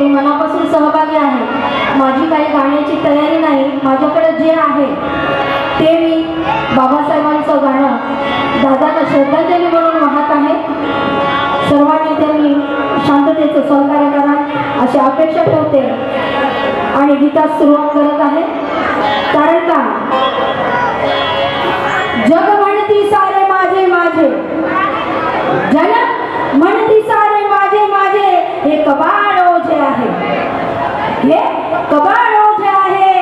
मी मनापासून सहभागी आहे. माझी काही गाण्याची तयारी नाही माझ्याकडे जे आहे ते मी बाबासाहेबांचं गाणं दादांना श्रद्धांजली म्हणून वाहत आहे. सर्वांनी त्यांनी शांततेचं सहकार्य करा अशी अपेक्षा ठेवते आणि गीतात सुरुवात करत आहे. कारण का जग म्हणती सारे माझे माझे जन म्हणती सारे माझे माझे हे कबाड ओझे आहे हे कबाड ओझे आहे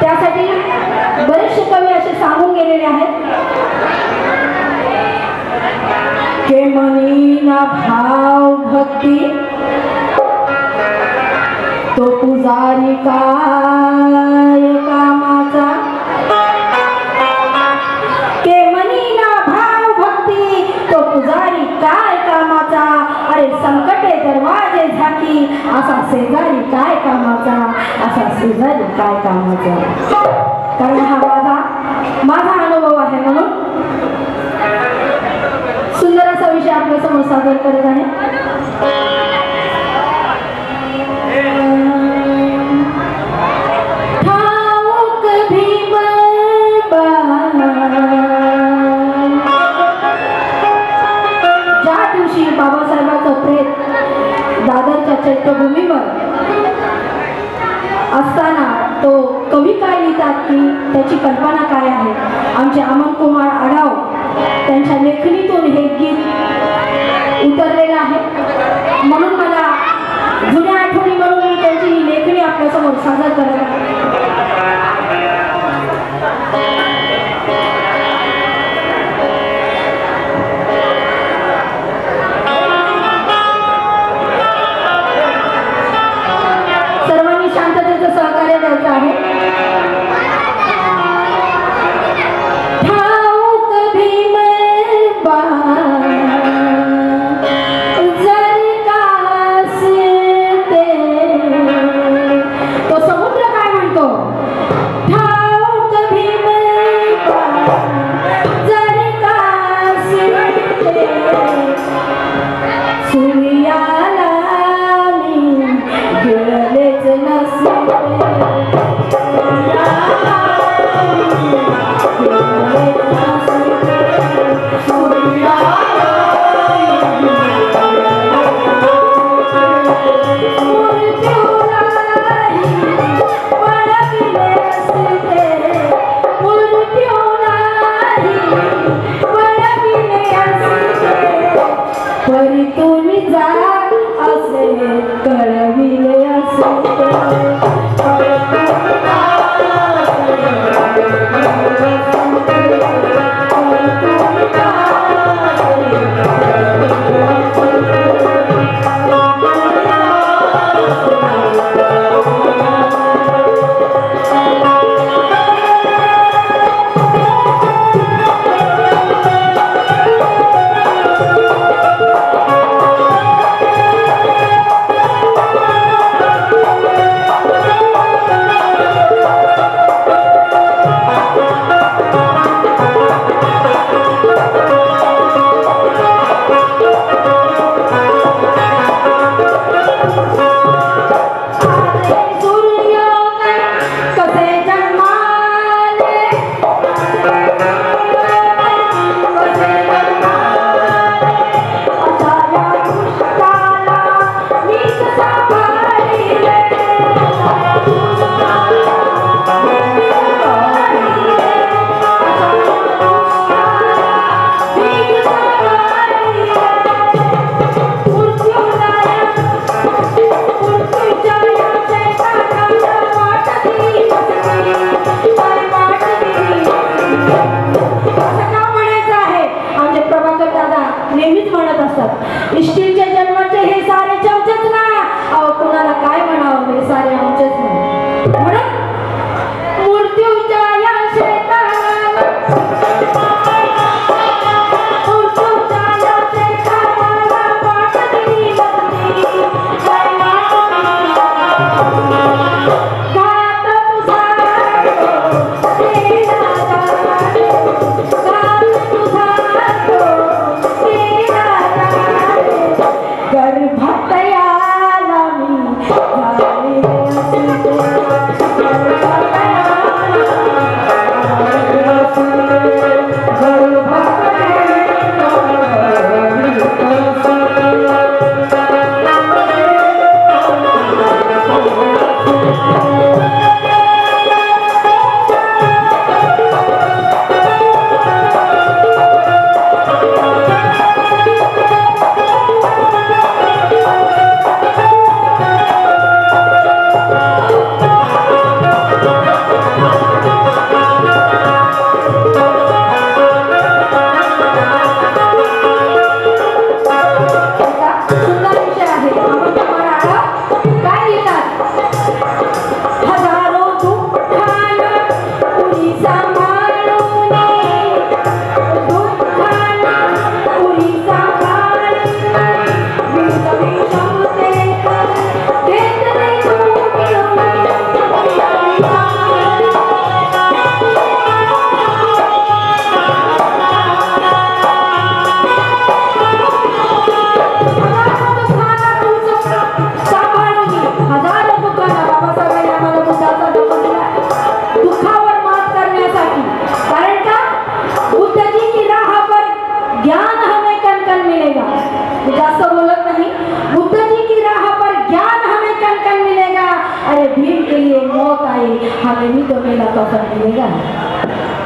त्यासाठी बरेचसे कवी असे सांगून गेलेले आहेत के मनीना भाव भक्ती तो पुजारी काय कामाचा? के मनीना भाव भक्ती तो पुजारी काय कामाचा? अरे संकटे दरवाजे झाकी असा शेजारी काय कामाचा? असा शेजारी काय कामाचा? कारण हा माझा माझा अनुभव सादर करत आहे. ठाऊक भीम ज्या दिवशी बाबासाहेबांचं प्रेत दादरच्या चैत्यभूमीवर असताना तो कवी काय लिहितात की त्याची कल्पना काय आहे? आमचे अमन कुमार आढाव त्यांच्या लेखणीतून हे गीत उतरलेलं आहे. म्हणून मला जुन्या आठवणी म्हणून मी त्यांची ही लेखणी आपल्यासमोर सादर करत आहे.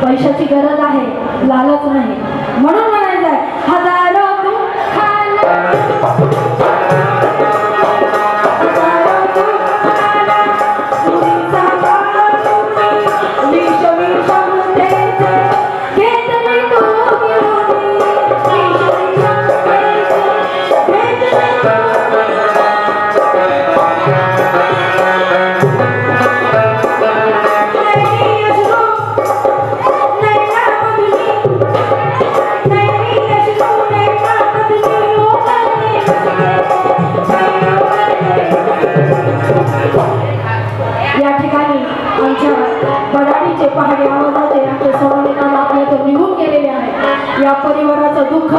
पैशाची गरज आहे लालच नाही. म्हणून म्हणायचं आहे हजारो या परिवाराचं दुःख